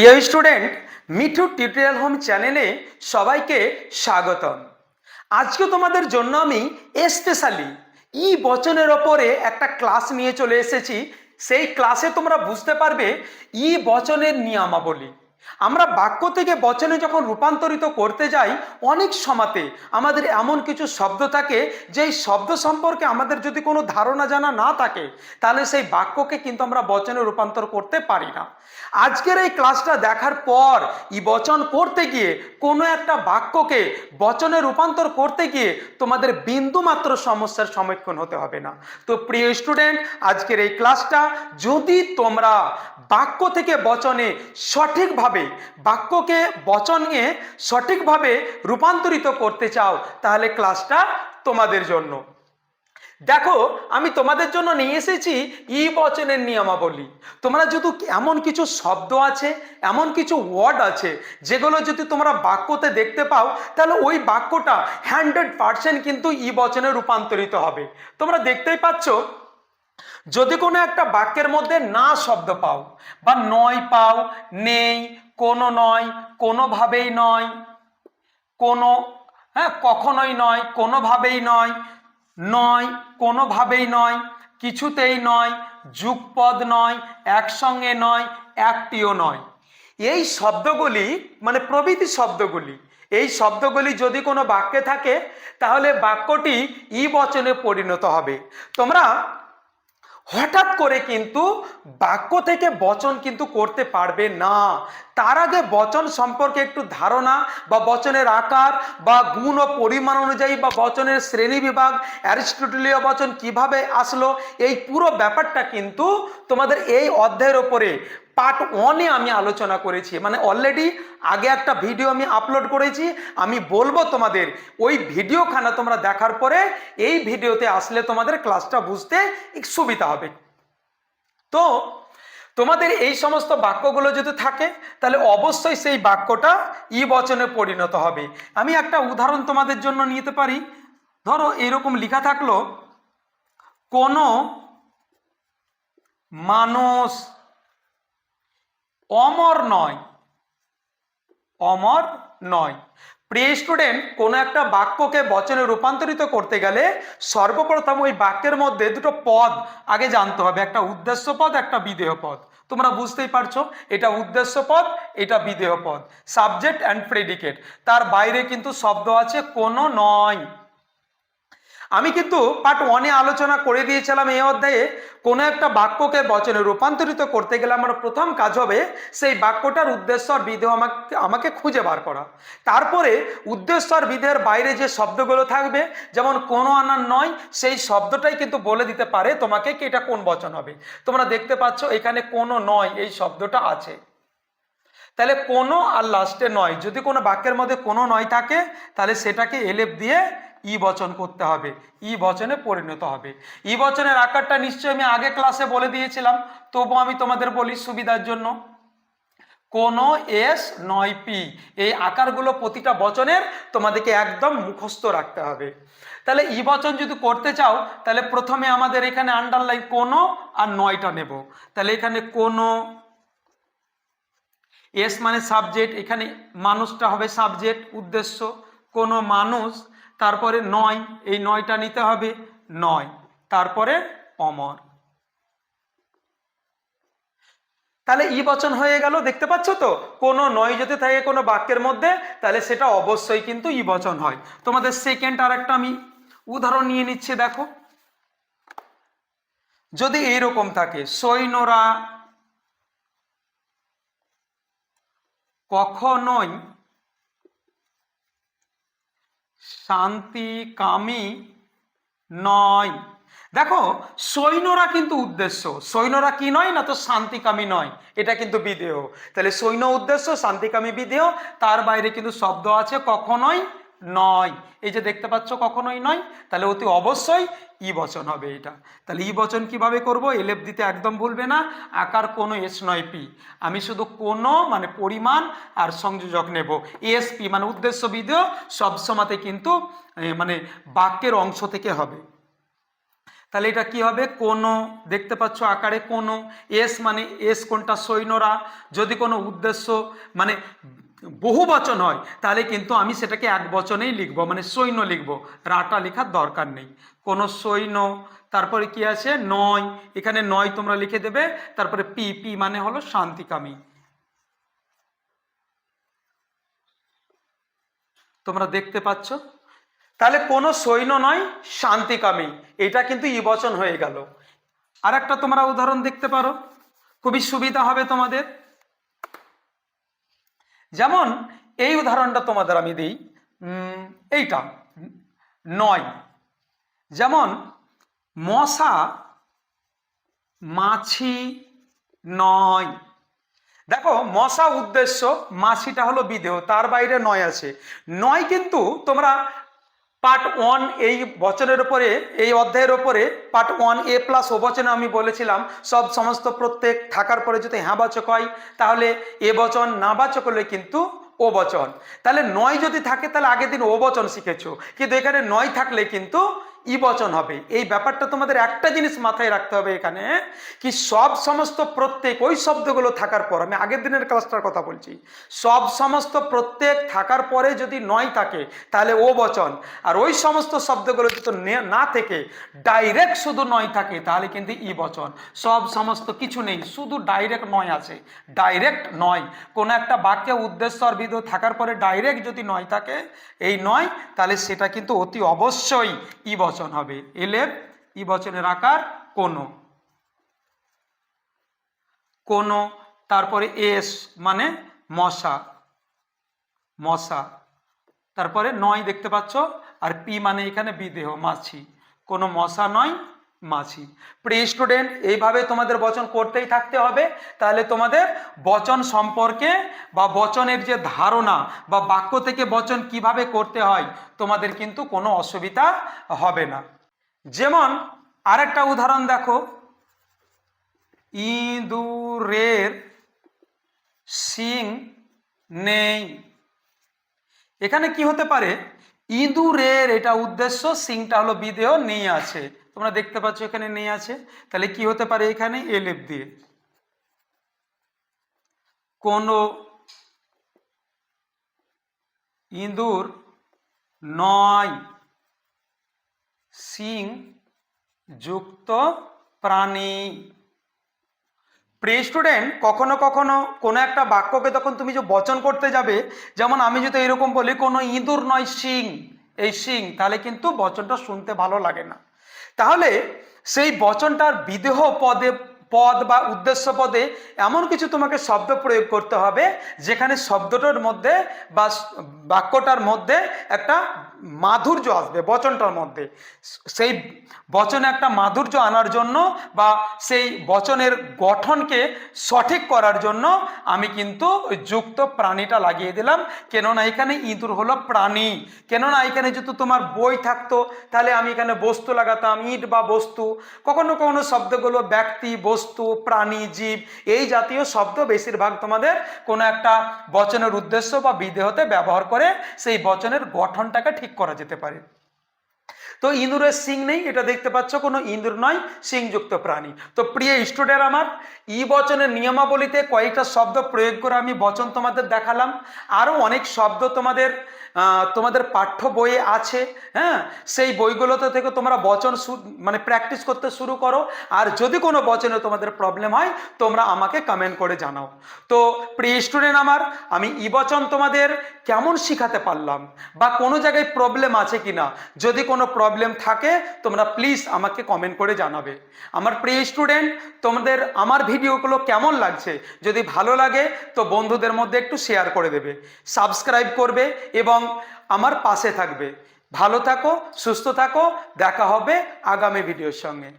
প্রিয় student Mithu tutorial home চ্যানেলে সবাইকে স্বাগতম। আজকে তোমাদের জন্য আমি স্পেশালি ই বচনের ওপরে একটা ক্লাস নিয়ে চলে এসেছি। সেই ক্লাসে তোমরা বুঝতে পারবে ই বচনের নিয়মাবলী। আমরা বাক্য থেকে বচনে যখন রূপান্তরিত করতে যাই, অনেক সমাতে আমাদের এমন কিছু শব্দ থাকে, যেই শব্দ সম্পর্কে আমাদের যদি কোনো ধারণা জানা না থাকে, তাহলে সেই বাক্যকে কিন্তু আমরা বচনে রূপান্তর করতে পারি না। আজকের এই ক্লাসটা দেখার পর ই বচন করতে গিয়ে, কোনো একটা বাক্যকে বচনে রূপান্তর করতে গিয়ে তোমাদের বিন্দু মাত্র সমস্যার সম্মুখীন হতে হবে না। তো প্রিয় স্টুডেন্ট, আজকের এই ক্লাসটা যদি তোমরা বাক্য থেকে বচনে সঠিকভাবে বাক্যকে বচনে সঠিকভাবে রূপান্তরিত করতে চাও, তাহলে ক্লাসটা তোমাদের জন্য। দেখো, আমি তোমাদের জন্য নিয়ে এসেছি ই বচনের নিয়মাবলী। তোমরা যদি এমন কিছু শব্দ আছে, এমন কিছু ওয়ার্ড আছে, যেগুলো যদি তোমরা বাক্যতে দেখতে পাও, তাহলে ওই বাক্যটা হান্ড্রেড পার্সেন্ট কিন্তু ই বচনে রূপান্তরিত হবে। তোমরা দেখতেই পাচ্ছ যদি কোনো একটা বাক্যের মধ্যে না শব্দ পাও বা নয় পাও, নেই, কোনো নয়, কোনোভাবেই নয়, কোনো হ্যাঁ কখনোই নয়, কোনোভাবেই নয় নয়, কোনোভাবেই নয়, কিছুতেই নয়, যুগপদ নয়, একসঙ্গে নয়, একটিও নয়। এই শব্দগুলি মানে প্রভৃতি শব্দগুলি, এই শব্দগুলি যদি কোনো বাক্যে থাকে, তাহলে বাক্যটি ই বচনে পরিণত হবে। তোমরা হঠাৎ করে কিন্তু বাক্য থেকে বচন কিন্তু করতে পারবে না। তার আগে বচন সম্পর্কে একটু ধারণা বা বচনের আকার বা গুণ ও পরিমাণ অনুযায়ী বা বচনের শ্রেণি বিভাগ, অ্যারিস্টোটেলীয় বচন কীভাবে আসলো, এই পুরো ব্যাপারটা কিন্তু তোমাদের এই অধ্যায়ের ওপরে পার্ট ওয়ানে আমি আলোচনা করেছি। মানে অলরেডি আগে একটা ভিডিও আমি আপলোড করেছি। আমি বলব তোমাদের, ওই ভিডিওখানা তোমরা দেখার পরে এই ভিডিওতে আসলে তোমাদের ক্লাসটা বুঝতে সুবিধা হবে। তো, তোমাদের এই সমস্ত বাক্যগুলো যদি থাকে, তাহলে অবশ্যই সেই বাক্যটা ই বচনে পরিণত হবে। আমি একটা উদাহরণ তোমাদের জন্য নিতে পারি। ধরো এরকম লেখা থাকল, কোনো মানুষ অমর নয়। অমর নয়। প্রিয় স্টুডেন্ট কোনো একটা বাক্যকে বচনে রূপান্তরিত করতে গেলে সর্বপ্রথম ওই বাক্যের মধ্যে দুটো পদ আগে জানতে হবে। একটা উদ্দেশ্য পদ, একটা বিদেহ পদ। তোমরা বুঝতেই পারছ, এটা উদ্দেশ্য পদ, এটা বিদেহ পদ। সাবজেক্ট অ্যান্ড প্রেডিকেট তার বাইরে কিন্তু শব্দ আছে, কোনো নয়। আমি কিন্তু পার্ট ওয়ানে আলোচনা করে দিয়েছিলাম এই অধ্যায়ে, কোনো একটা বাক্যকে বচনে রূপান্তরিত করতে গেলে আমার প্রথম কাজ হবে সেই বাক্যটার উদ্দেশ্য আর বিধেয় আমাকে আমাকে খুঁজে বার করা। তারপরে উদ্দেশ্য আর বিধেয়ের বাইরে যে শব্দগুলো থাকবে, যেমন কোনো আনার নয়, সেই শব্দটাই কিন্তু বলে দিতে পারে তোমাকে কি এটা কোন বচন হবে। তোমরা দেখতে পাচ্ছ এখানে কোনো নয়, এই শব্দটা আছে। তাহলে কোনো আর লাস্টে নয়, যদি কোনো বাক্যের মধ্যে কোনো নয় থাকে, তাহলে সেটাকে এলেপ দিয়ে ই বচন করতে হবে, ই বচনে পরিণত হবে। ই বচনের আকারটা নিশ্চয়ই আমি আগে ক্লাসে বলে দিয়েছিলাম তবু আমি তোমাদের বলি সুবিধার জন্য। কোনো এস নয় পি, এই আকারগুলো প্রতিটা বচনের তোমাদেরকে একদম মুখস্থ রাখতে হবে। তাহলে ই বচন যদি করতে চাও, তাহলে প্রথমে আমাদের এখানে আন্ডারলাইন কোনো আর নয়টা নেব। তাহলে এখানে কোনো, এস মানে সাবজেক্ট এখানে মানুষটা হবে সাবজেক্ট উদ্দেশ্য। কোনো মানুষ তারপরে নয়, এই নয়টা নিতে হবে, নয়। তারপরে অমর। তাহলে ই বচন হয়ে গেল, দেখতে পাচ্ছ তো? কোনো নয় যদি থাকে কোনো বাক্যের মধ্যে, তাহলে সেটা অবশ্যই কিন্তু ই বচন হয়। তোমাদের সেকেন্ড আর একটা আমি উদাহরণ নিয়ে নিচ্ছি, দেখো। যদি এইরকম থাকে, সৈন্যরা কখনোই শান্তিকামী নয়। দেখো, সৈন্যরা কিন্তু উদ্দেশ্য। সৈন্যরা কি নয় না তো শান্তিকামী নয়? এটা কিন্তু বিদেহ তাহলে সৈন্য উদ্দেশ্য, শান্তিকামী বিদেহ তার বাইরে কিন্তু শব্দ আছে কখনোই নয়। এই যে দেখতে পাচ্ছ কখনোই নয়, তাহলে অতি অবশ্যই ই বচন হবে এটা। তাহলে ই বচন কীভাবে করব? এলেপ দিতে একদম ভুলবে না। আকার কোনো এস নয় পি। আমি শুধু কোনো মানে পরিমাণ আর সংযোজক নেব। এস পি মানে উদ্দেশ্য বিধেয় সবসময়তে কিন্তু মানে বাক্যের অংশ থেকে হবে। তাহলে এটা কি হবে? কোনো। দেখতে পাচ্ছ আকারে কোনো। এস মানে এস কোনটা সৈন্যরা। যদি কোনো উদ্দেশ্য মানে বহু বচন হয়, তাহলে কিন্তু আমি সেটাকে এক বচনেই লিখব মানে সৈন্য লিখব, রাটা লেখার দরকার নেই। কোনো সৈন্য, তারপরে কি আছে? নয়, এখানে নয় তোমরা লিখে দেবে, তারপরে পি পি মানে হলো শান্তিকামী। তোমরা দেখতে পাচ্ছ? তাহলে কোনো সৈন্য নয়, শান্তিকামী। এটা কিন্তু ইবচন হয়ে গেল। আর একটা তোমরা উদাহরণ দেখতে পারো। খুবই সুবিধা হবে তোমাদের। যেমন এই উদাহরণটা তোমাদের আমি দিই এইটা, নয়। যেমন, মশা মাছি নয়। দেখো, মশা উদ্দেশ্য মাছিটা হলো বিদেহ, তার বাইরে নয় আছে। নয় কিন্তু তোমরা পার্ট ওয়ান এই বচনের ওপরে এই অধ্যায়ের ওপরে পার্ট ওয়ান এ প্লাস বচনে আমি বলেছিলাম, সব সমস্ত প্রত্যেক থাকার পরে যদি হ্যাঁ বাচক হয়, তাহলে এ বচন, না বাচক হলে কিন্তু ও বচন। তাহলে নয় যদি থাকে, তাহলে আগের দিন ও বচন শিখেছো। কিন্তু এখানে নয় থাকলে কিন্তু ই বচন হবে। এই ব্যাপারটা তোমাদের একটা জিনিস মাথায় রাখতে হবে এখানে, কি সব সমস্ত প্রত্যেক, ওই শব্দগুলো থাকার পর, আমি আগের দিনের ক্লাসটার কথা বলছি, সব সমস্ত প্রত্যেক থাকার পরে যদি নয় থাকে, তাহলে ও বচন। আর ওই সমস্ত শব্দগুলো যদি না থেকে, ডাইরেক্ট শুধু নয় থাকে, তাহলে কিন্তু ই বচন সব সমস্ত কিছু নেই, শুধু ডাইরেক্ট নয় আছে। ডাইরেক্ট নয়। কোনো একটা বাক্যে উদ্দেশ্য আর বিধ থাকার পরে ডাইরেক্ট যদি নয় থাকে, এই নয়, তাহলে সেটা কিন্তু অতি অবশ্যই ই বচন হবে। এলের ই বচনের আকার কোনো। কোনো, তারপরে এস মানে মশা। মশা। তারপরে নয় দেখতে পাচ্ছ, আর পি মানে এখানে বিদেহ, মাছি। কোনো মশা নয় মাছি প্রি স্টুডেন্ট এইভাবে তোমাদের বচন করতেই থাকতে হবে। তাহলে তোমাদের বচন সম্পর্কে বা বচনের যে ধারণা বা বাক্য থেকে বচন কীভাবে করতে হয়, তোমাদের কিন্তু কোনো অসুবিধা হবে না। যেমন, আরেকটা উদাহরণ দেখো। ইঁদুরের শিং নেই। এখানে কি হতে পারে? ইঁদুরের এটা উদ্দেশ্য, সিংটা হলো বিদেহ, নেই আছে। তোমরা দেখতে পাচ্ছ এখানে নেই আছে। তাহলে কি হতে পারে এখানে? এলেপ দিয়ে। কোন ইঁদুর নয়, সিং যুক্ত প্রাণী। প্রে স্টুডেন্ট কখনো কখনো কোনো একটা বাক্যকে তখন তুমি যে বচন করতে যাবে, যেমন আমি যদি এরকম বলি, কোনো ইঁদুর নয়, শিং। এই শিং, তাহলে কিন্তু বচনটা শুনতে ভালো লাগে না। তাহলে সেই বচনটার বিদেহ পদে পদ বা উদ্দেশ্য পদে এমন কিছু তোমাকে শব্দ প্রয়োগ করতে হবে, যেখানে শব্দটার মধ্যে বা বাক্যটার মধ্যে একটা মাধুর্য আসবে, বচনটার মধ্যে। সেই বচনে একটা মাধুর্য আনার জন্য বা সেই বচনের গঠনকে সঠিক করার জন্য আমি কিন্তু যুক্ত প্রাণীটা লাগিয়ে দিলাম। কেননা এখানে ইঁদুর হলো প্রাণী। কেননা এখানে যদি তোমার বই থাকতো, তাহলে আমি এখানে বস্তু লাগাতাম, ইট বা বস্তু। কখনো কখনো শব্দগুলো ব্যক্তি, বস্তু প্রাণী, জীব, এই জাতীয় শব্দ বেশিরভাগ তোমাদের কোনো একটা বচনের উদ্দেশ্য বা বিদেহতে ব্যবহার করে সেই বচনের গঠনটাকে ঠিক করা যেতে পারে। তো ইঁদুরের সিং নেই, এটা দেখতে পাচ্ছ, কোনো ইঁদুর নয় সিংযুক্ত প্রাণী। তো প্রিয় স্টুডেন্ট আমার, ই বচনের নিয়মাবলীতে কয়েকটা শব্দ প্রয়োগ করে আমি বচন তোমাদের দেখালাম। আরও অনেক শব্দ তোমাদের তোমাদের পাঠ্য বইয়ে আছে হ্যাঁ? সেই বইগুলোতে থেকে তোমরা বচন মানে প্র্যাকটিস করতে শুরু করো। আর যদি কোনো বচনে তোমাদের প্রবলেম হয়, তোমরা আমাকে কমেন্ট করে জানাও। তো প্রিয় স্টুডেন্ট আমার, আমি ই বচন তোমাদের কেমন শিখাতে পারলাম? বা কোনো জায়গায় প্রবলেম আছে কিনা? যদি কোনো প্রবলেম থাকে, তোমরা প্লিজ আমাকে কমেন্ট করে জানাবে। আমার প্রিয় স্টুডেন্ট তোমাদের আমার ভিডিওগুলো কেমন লাগছে? যদি ভালো লাগে, তো বন্ধুদের মধ্যে একটু শেয়ার করে দেবে। সাবস্ক্রাইব করবে এবং আমার পাশে থাকবে। ভালো থাকো সুস্থ থাকো দেখা হবে আগামী ভিডিওর সঙ্গে।